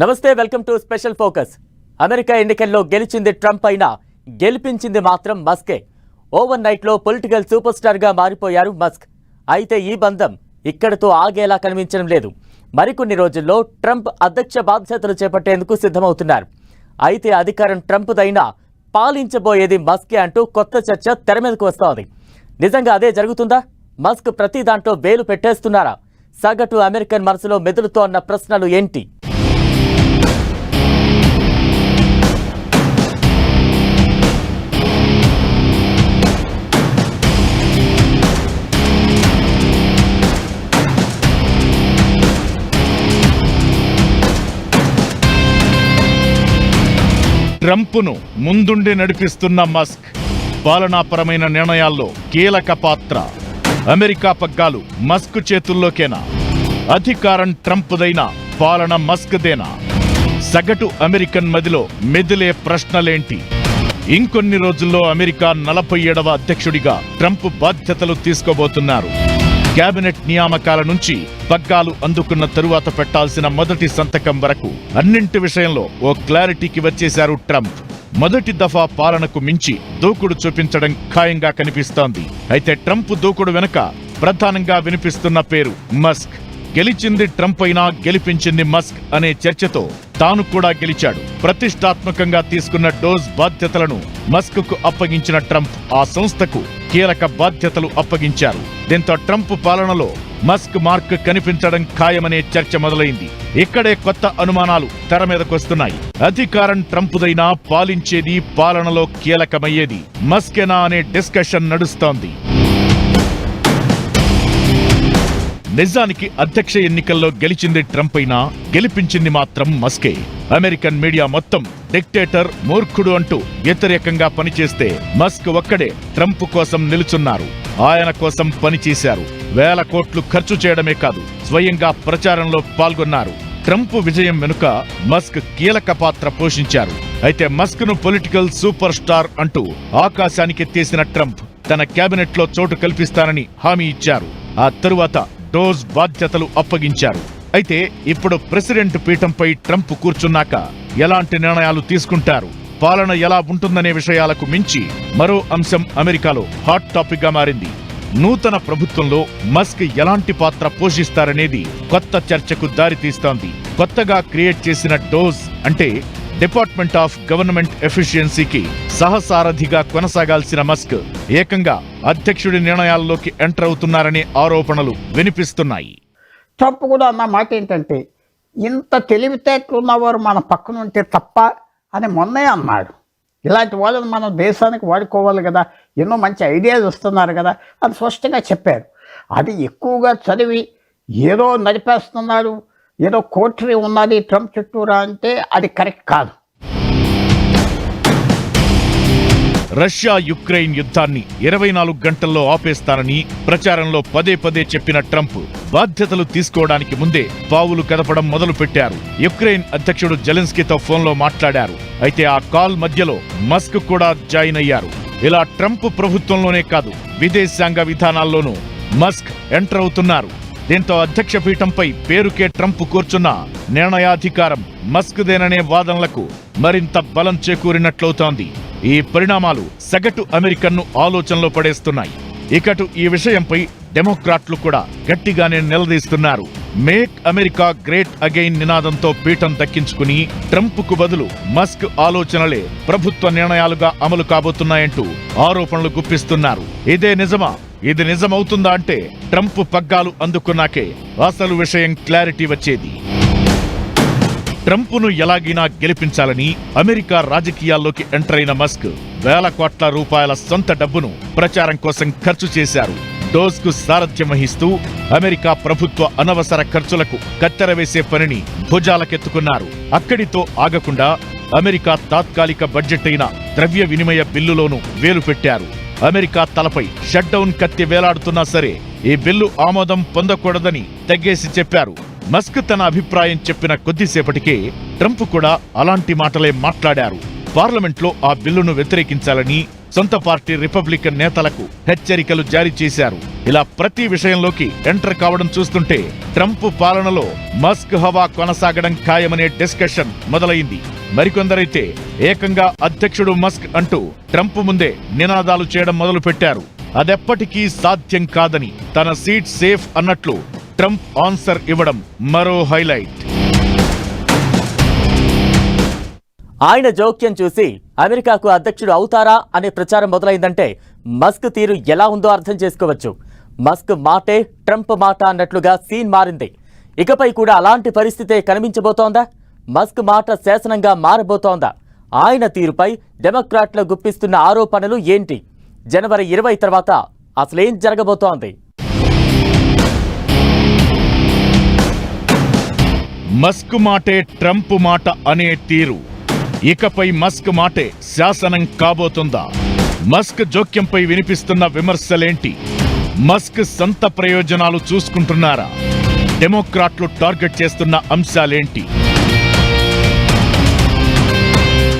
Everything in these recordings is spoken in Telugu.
నమస్తే welcome to special focus. America ఎన్నికల్లో గెలిచింది ట్రంప్ అయినా గెలిపించింది మాత్రం మస్కే. ఓవర్ నైట్లో పొలిటికల్ సూపర్ స్టార్గా మారిపోయారు మస్క్. అయితే ఈ బంధం ఇక్కడతో ఆగేలా కనిపించడం లేదు. మరికొన్ని రోజుల్లో ట్రంప్ అధ్యక్ష బాధ్యతలు చేపట్టేందుకు సిద్ధమవుతున్నారు. అయితే అధికారం ట్రంప్దైనా పాలించబోయేది మస్కే అంటూ కొత్త చర్చ తెర మీదకు వస్తోంది. నిజంగా అదే జరుగుతుందా? మస్క్ ప్రతి దాంట్లో వేలు పెట్టేస్తున్నారా? సగటు అమెరికన్ మనసులో మెదులుతోన్న ప్రశ్నలు ఏంటి? ట్రంప్ను ముందుండి నడిపిస్తున్న మస్క్ పాలనాపరమైన నిర్ణయాల్లో కీలక పాత్ర. అమెరికా పగ్గాలు మస్క్ చేతుల్లోకేనా? అధికారం ట్రంప్దైనా పాలన మస్క్దేనా? సగటు అమెరికన్ మదిలో మెదిలే ప్రశ్నలేంటి? ఇంకొన్ని రోజుల్లో అమెరికా నలభై ఏడవ అధ్యక్షుడిగా ట్రంప్ బాధ్యతలు తీసుకోబోతున్నారు. కేబినెట్ నియామకాల నుంచి పగ్గాలు అందుకున్న తరువాత పెట్టాల్సిన మొదటి సంతకం వరకు అన్నింటి విషయంలో ఓ క్లారిటీకి వచ్చేశారు ట్రంప్. మొదటి దఫా పాలనకు మించి దూకుడు చూపించడం ఖాయంగా కనిపిస్తోంది. అయితే ట్రంప్ దూకుడు వెనుక ప్రధానంగా వినిపిస్తున్న పేరు మస్క్. గెలిచింది ట్రంప్ అయినా గెలిపించింది మస్క్ అనే చర్చతో తాను కూడా గెలిచాడు. ప్రతిష్టాత్మకంగా తీసుకున్న డోస్ బాధ్యతలను మస్క్కు అప్పగించిన ట్రంప్ ఆ సంస్థకు కీలక బాధ్యతలు అప్పగించారు. దీంతో ట్రంప్ పాలనలో మస్క్ మార్క్ కనిపించడం ఖాయమనే చర్చ మొదలైంది. ఇక్కడే కొత్త అనుమానాలు తెర మీదకొస్తున్నాయి అధికారం ట్రంప్దైనా పాలించేది పాలనలో కీలకమయ్యేది మస్కెనా అనే డిస్కషన్ నడుస్తోంది. నిజానికి అధ్యక్ష ఎన్నికల్లో గెలిచింది ట్రంప్ అయినా గెలిపించింది మాత్రం మస్కే. అమెరికన్ మీడియా మొత్తం డిక్టేటర్ మూర్ఖుడు అంటూ వ్యతిరేకంగా పనిచేస్తే మస్క్ ఒక్కడే ట్రంప్ కోసం నిలుచున్నారు. ఆయన కోసం పనిచేశారు వేల కోట్లు ఖర్చు చేయడమే కాదు స్వయంగా ప్రచారంలో పాల్గొన్నారు. ట్రంప్ విజయం వెనుక మస్క్ కీలక పాత్ర పోషించారు. అయితే మస్క్ను పొలిటికల్ సూపర్ స్టార్ అంటూ ఆకాశానికి తీసిన ట్రంప్ తన కేబినెట్లో చోటు కల్పిస్తానని హామీ ఇచ్చారు. ఆ తరువాత డోస్ బాధ్యతలు అప్పగించారు. అయితే ఇప్పుడు ప్రెసిడెంట్ పీఠంపై ట్రంప్ కూర్చున్నాక ఎలాంటి నిర్ణయాలు తీసుకుంటారు? పాలన ఎలా ఉంటుందనే విషయాలకు మించి మరో అంశం అమెరికాలో హాట్ టాపిక్గా మారింది. నూతన ప్రభుత్వంలో మస్క్ ఎలాంటి పాత్ర పోషిస్తారనేది కొత్త చర్చకు దారితీస్తోంది. కొత్తగా క్రియేట్ చేసిన డోస్ అంటే డిపార్ట్మెంట్ ఆఫ్ గవర్నమెంట్ ఎఫిషియన్సీకి సహసారథిగా కొనసాగాల్సిన మస్క్ ఏకంగా అధ్యక్షుడి నిర్ణయాల్లోకి ఎంటర్ అవుతున్నారనే ఆరోపణలు వినిపిస్తున్నాయి. ట్రంప్ కూడా అన్న మాట ఏంటంటే ఇంత తెలివితేటలున్నవారు మన పక్కన ఉంటే తప్ప అని మొన్నే అన్నాడు. ఇలాంటి వాళ్ళని మనం దేశానికి వాడుకోవాలి కదా ఎన్నో మంచి ఐడియాస్ వస్తున్నారు కదా అని స్పష్టంగా చెప్పారు. అది ఎక్కువగా చదివి ఏదో నడిపేస్తున్నాడు ఏదో కోటరీ ఉన్నది ట్రంప్ చుట్టూరా అంటే అది కరెక్ట్ కాదు. రష్యా యుక్రెయిన్ యుద్ధాన్ని ఇరవై నాలుగు గంటల్లో ఆపేస్తానని ప్రచారంలో పదే పదే చెప్పిన ట్రంప్ బాధ్యతలు తీసుకోవడానికి ముందే పావులు కదపడం మొదలు పెట్టారు యుక్రెయిన్ అధ్యక్షుడు జెలెన్స్కీతో ఫోన్లో మాట్లాడారు. అయితే ఆ కాల్ మధ్యలో మస్క్ కూడా జాయిన్ అయ్యారు. ఇలా ట్రంప్ ప్రభుత్వంలోనే కాదు విదేశాంగ విధానాల్లోనూ మస్క్ ఎంటర్ అవుతున్నారు. దీంతో అధ్యక్ష పీఠంపై పేరుకే ట్రంప్ కూర్చున్న నిర్ణయాధికారం మస్క్దేననే వాదనలకు మరింత బలం చేకూరినట్లవుతోంది. ఈ పరిణామాలు సగటు అమెరికన్ను ఆలోచనలో పడేస్తున్నాయి. ఇకటు ఈ విషయంపై డెమోక్రాట్లు కూడా గట్టిగానే నిలదీస్తున్నారు. మేక్ అమెరికా గ్రేట్ అగైన్ నినాదంతో పీఠం దక్కించుకుని ట్రంప్కు బదులు మస్క్ ఆలోచనలే ప్రభుత్వ నిర్ణయాలుగా అమలు కాబోతున్నాయంటూ ఆరోపణలు గుప్పిస్తున్నారు. ఇదే నిజమా? ఇది నిజమవుతుందా అంటే ట్రంప్ పగ్గాలు అందుకున్నాకే అసలు విషయం క్లారిటీ వచ్చేది. ట్రంప్ను ఎలాగైనా గెలిపించాలని అమెరికా రాజకీయాల్లోకి ఎంటర్ అయిన మస్క్ వేల కోట్ల రూపాయల సొంత డబ్బును ప్రచారం కోసం ఖర్చు చేశారు. డోస్కు సారథ్యం వహిస్తూ అమెరికా ప్రభుత్వ అనవసర ఖర్చులకు కత్తెర వేసే పనిని భుజాలకెత్తుకున్నారు. అక్కడితో ఆగకుండా అమెరికా తాత్కాలిక బడ్జెట్ అయిన ద్రవ్య వినిమయ బిల్లులోనూ వేలు పెట్టారు. అమెరికా తలపై షట్డౌన్ కత్తి వేలాడుతున్నా సరే ఈ బిల్లు ఆమోదం పొందకూడదని తగ్గేసి చెప్పారు. మస్క్ తన అభిప్రాయం చెప్పిన కొద్దిసేపటికే ట్రంప్ కూడా అలాంటి మాటలే మాట్లాడారు. పార్లమెంట్లో ఆ బిల్లును వ్యతిరేకించాలని సొంత పార్టీ రిపబ్లికన్ నేతలకు హెచ్చరికలు జారీ చేశారు. ఇలా ప్రతి విషయంలోకి ఎంటర్ కావడం చూస్తుంటే ట్రంప్ పాలనలో మస్క్ హవా కొనసాగడం ఖాయమనే డిస్కషన్ మొదలైంది. మరికొందరైతే ఏకంగా అధ్యక్షుడు మస్క్ అంటూ ట్రంప్ ముందే నినాదాలు చేయడం మొదలుపెట్టారు. అదెప్పటికీ సాధ్యం కాదని తన సీట్ సేఫ్ అన్నట్లు ట్రంప్ ఆన్సర్ ఇవ్వడం మరో హైలైట్. ఆయన జోక్యం చూసి అమెరికాకు అధ్యక్షుడు అవుతారా అనే ప్రచారం మొదలైందంటే మస్క్ తీరు ఎలా ఉందో అర్థం చేసుకోవచ్చు. మస్క్ మాటే ట్రంప్ మాట అన్నట్లుగా సీన్ మారింది. ఇకపై కూడా అలాంటి పరిస్థితే కనిపించబోతోందా? మస్క్ మాట శాసనంగా మారబోతోందా? ఆయన తీరుపై డెమోక్రాట్లు గుప్పిస్తున్న ఆరోపణలు ఏంటి? జనవరి ఇరవై తర్వాత అసలేం జరగబోతోంది? మస్క్ మాటే ట్రంప్ మాట అనే తీరు. ఇకపై మస్క్ మాటే శాసనం కాబోతుందా? మస్క్ జోక్యంపై వినిపిస్తున్న విమర్శలేంటి? మస్క్ సొంత ప్రయోజనాలు చూసుకుంటున్నారా? డెమోక్రాట్లు టార్గెట్ చేస్తున్న అంశాలేంటి?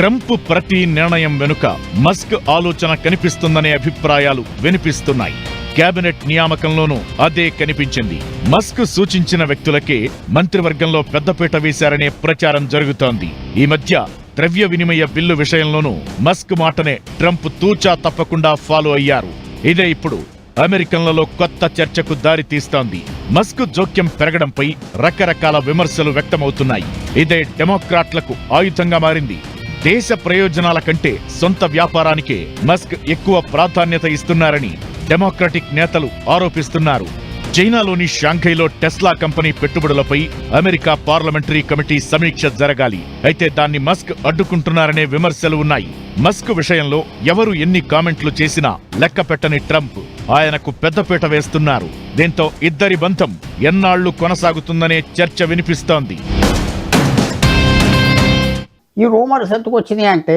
ట్రంప్ ప్రతి నిర్ణయం వెనుక మస్క్ ఆలోచన కనిపిస్తుందనే అభిప్రాయాలు వినిపిస్తున్నాయి. కేబినెట్ నియామకంలోనూ అదే కనిపించింది. మస్క్ సూచించిన వ్యక్తులకే మంత్రివర్గంలో పెద్దపీట వేశారనే ప్రచారం జరుగుతోంది. ఈ మధ్య ద్రవ్య వినిమయ బిల్లు విషయంలోనూ మస్క్ మాటనే ట్రంప్ తూచా తప్పకుండా ఫాలో అయ్యారు. ఇదే ఇప్పుడు అమెరికన్లలో కొత్త చర్చకు దారి తీస్తోంది. మస్క్ జోక్యం పెరగడంపై రకరకాల విమర్శలు వ్యక్తమవుతున్నాయి. ఇదే డెమోక్రాట్లకు ఆయుధంగా మారింది. దేశ ప్రయోజనాల కంటే సొంత వ్యాపారానికే మస్క్ ఎక్కువ ప్రాధాన్యత ఇస్తున్నారని డెమోక్రటిక్ నేతలు ఆరోపిస్తున్నారు. చైనాలోని షాంఘైలో టెస్లా కంపెనీ పెట్టుబడులపై అమెరికా పార్లమెంటరీ కమిటీ సమీక్ష జరగాలి. అయితే దాన్ని మస్క్ అడ్డుకుంటున్నారనే విమర్శలు ఉన్నాయి. మస్క్ విషయంలో ఎవరు ఎన్ని కామెంట్లు చేసినా లెక్కపెట్టని ట్రంప్ ఆయనకు పెద్దపీట వేస్తున్నారు. దీంతో ఇద్దరి బంధం ఎన్నాళ్ళు కొనసాగుతుందనే చర్చ వినిపిస్తోంది. ఈ రూమర్స్ ఎందుకు వచ్చినాయి అంటే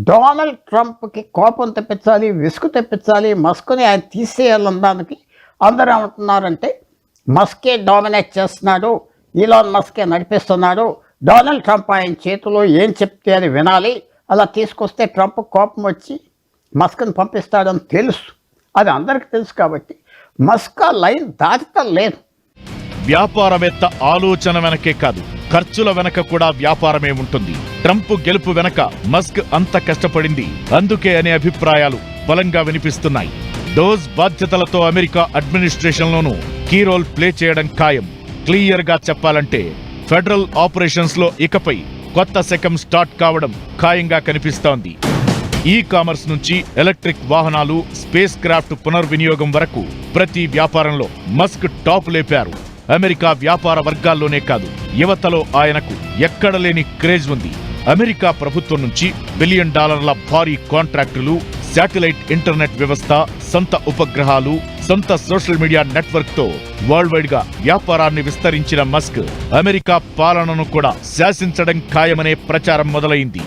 డొనాల్డ్ ట్రంప్కి కోపం తెప్పించాలి విసుగు తెప్పించాలి మస్క్ని ఆయన తీసేయాలనడానికి అందరూ ఏమంటున్నారంటే మస్కే డామినేట్ చేస్తున్నాడు ఈలాన్ మస్కే నడిపిస్తున్నాడు డొనాల్డ్ ట్రంప్ ఆయన చేతిలో ఏం చెప్తే అని వినాలి అలా తీసుకొస్తే ట్రంప్ కోపం వచ్చి మస్క్ని పంపిస్తాడని తెలుసు. అది అందరికీ తెలుసు కాబట్టి మస్క్ లైన్ దాటడం లేదు. వ్యాపారవేత్త ఆలోచన వెనకే కాదు. ఖర్చుల వెనక కూడా వ్యాపారమే ఉంటుంది. ట్రంప్ గెలుపు వెనక మస్క్ అంత కష్టపడింది. అందుకే అనే అభిప్రాయాలు బలంగా వినిపిస్తున్నాయి. డోస్ బాధ్యతలతో అమెరికా అడ్మినిస్ట్రేషన్లోనూ కీ రోల్ ప్లే చేయడం ఖాయం. క్లియర్గా చెప్పాలంటే ఫెడరల్ ఆపరేషన్స్లో ఇకపై కొత్త శకం స్టార్ట్ కావడం ఖాయంగా కనిపిస్తోంది. ఈ కామర్స్ నుంచి ఎలక్ట్రిక్ వాహనాలు స్పేస్ క్రాఫ్ట్ పునర్వినియోగం వరకు ప్రతి వ్యాపారంలో మస్క్ టాప్ లేపారు. అమెరికా వ్యాపార వర్గాల్లోనే కాదు యువతలో ఆయనకు ఎక్కడ లేని క్రేజ్ ఉంది. అమెరికా ప్రభుత్వం నుంచి బిలియన్ డాలర్ల భారీ కాంట్రాక్టులు శాటిలైట్ ఇంటర్నెట్ వ్యవస్థ సొంత ఉపగ్రహాలు సొంత సోషల్ మీడియా నెట్వర్క్తో వరల్డ్ వైడ్గా వ్యాపారాన్ని విస్తరించిన మస్క్ అమెరికా పాలనను కూడా శాసించడం ఖాయమనే ప్రచారం మొదలైంది.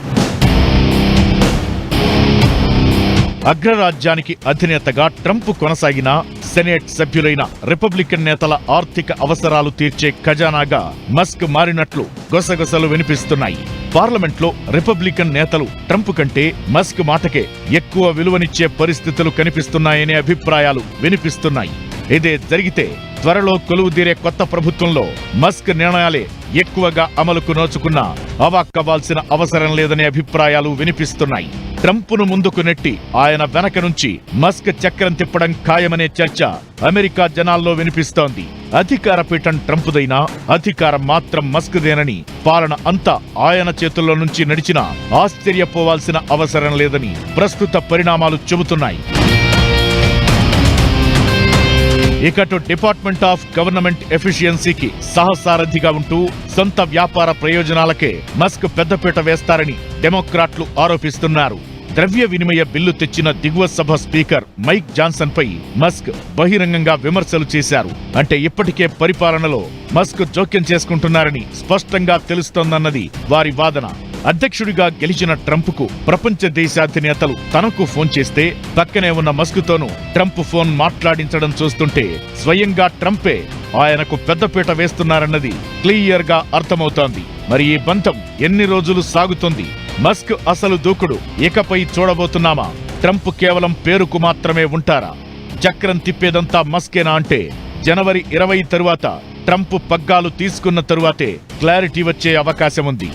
అగ్రరాజ్యానికి అధినేతగా ట్రంప్ కొనసాగిన సెనేట్ సభ్యులైన రిపబ్లికన్ నేతల ఆర్థిక అవసరాలు తీర్చే ఖజానాగా మస్క్ మారినట్లు గొసగొసలు వినిపిస్తున్నాయి. పార్లమెంట్లో రిపబ్లికన్ నేతలు ట్రంప్ కంటే మస్క్ మాటకే ఎక్కువ విలువనిచ్చే పరిస్థితులు కనిపిస్తున్నాయనే అభిప్రాయాలు వినిపిస్తున్నాయి. ఇదే జరిగితే త్వరలో కొలువుదీరే కొత్త ప్రభుత్వంలో మస్క్ నిర్ణయాలే ఎక్కువగా అమలుకు నోచుకున్నా అవాక్కవ్వాల్సిన అవసరం లేదనే అభిప్రాయాలు వినిపిస్తున్నాయి. ట్రంప్ను ముందుకు నెట్టి ఆయన వెనక నుంచి మస్క్ చక్రం తిప్పడం ఖాయమనే చర్చ అమెరికా జనాల్లో వినిపిస్తోంది. అధికార పీఠం ట్రంప్దైనా అధికారం మాత్రం మస్క్దేనని పాలన అంతా ఆయన చేతుల్లో నుంచి నడిచినా ఆశ్చర్యపోవాల్సిన అవసరం లేదని ప్రస్తుత పరిణామాలు చెబుతున్నాయి. ఇకటు డిపార్ట్మెంట్ ఆఫ్ గవర్నమెంట్ ఎఫిషియన్సీకి సహసారథిగా ఉంటూ సొంత వ్యాపార ప్రయోజనాలకే మస్క్ పెద్దపీట వేస్తారని డెమోక్రాట్లు ఆరోపిస్తున్నారు. ద్రవ్య వినిమయ బిల్లు తెచ్చిన దిగువ సభ స్పీకర్ మైక్ జాన్సన్ పై మస్క్ బహిరంగంగా విమర్శలు చేశారు. అంటే ఇప్పటికే పరిపాలనలో మస్క్ జోక్యం చేసుకుంటున్నారని స్పష్టంగా తెలుస్తోందన్నది వారి వాదన. అధ్యక్షుడిగా గెలిచిన ట్రంప్కు ప్రపంచ దేశాధినేతలు తనకు ఫోన్ చేస్తే పక్కనే ఉన్న మస్కుతోనూ ట్రంప్ ఫోన్ మాట్లాడించడం చూస్తుంటే స్వయంగా ట్రంపే ఆయనకు పెద్దపీట వేస్తున్నారన్నది క్లియర్గా అర్థమవుతోంది. మరి ఈ బంధం ఎన్ని రోజులు సాగుతుంది? మస్క్ అసలు దూకుడు. ఇకపై చూడబోతున్నామా? ట్రంప్ కేవలం పేరుకు మాత్రమే ఉంటారా? చక్రం తిప్పేదంతా మస్కేనా అంటే? జనవరి ఇరవై తరువాత ట్రంప్ పగ్గాలు తీసుకున్న తరువాతే క్లారిటీ వచ్చే అవకాశం ఉంది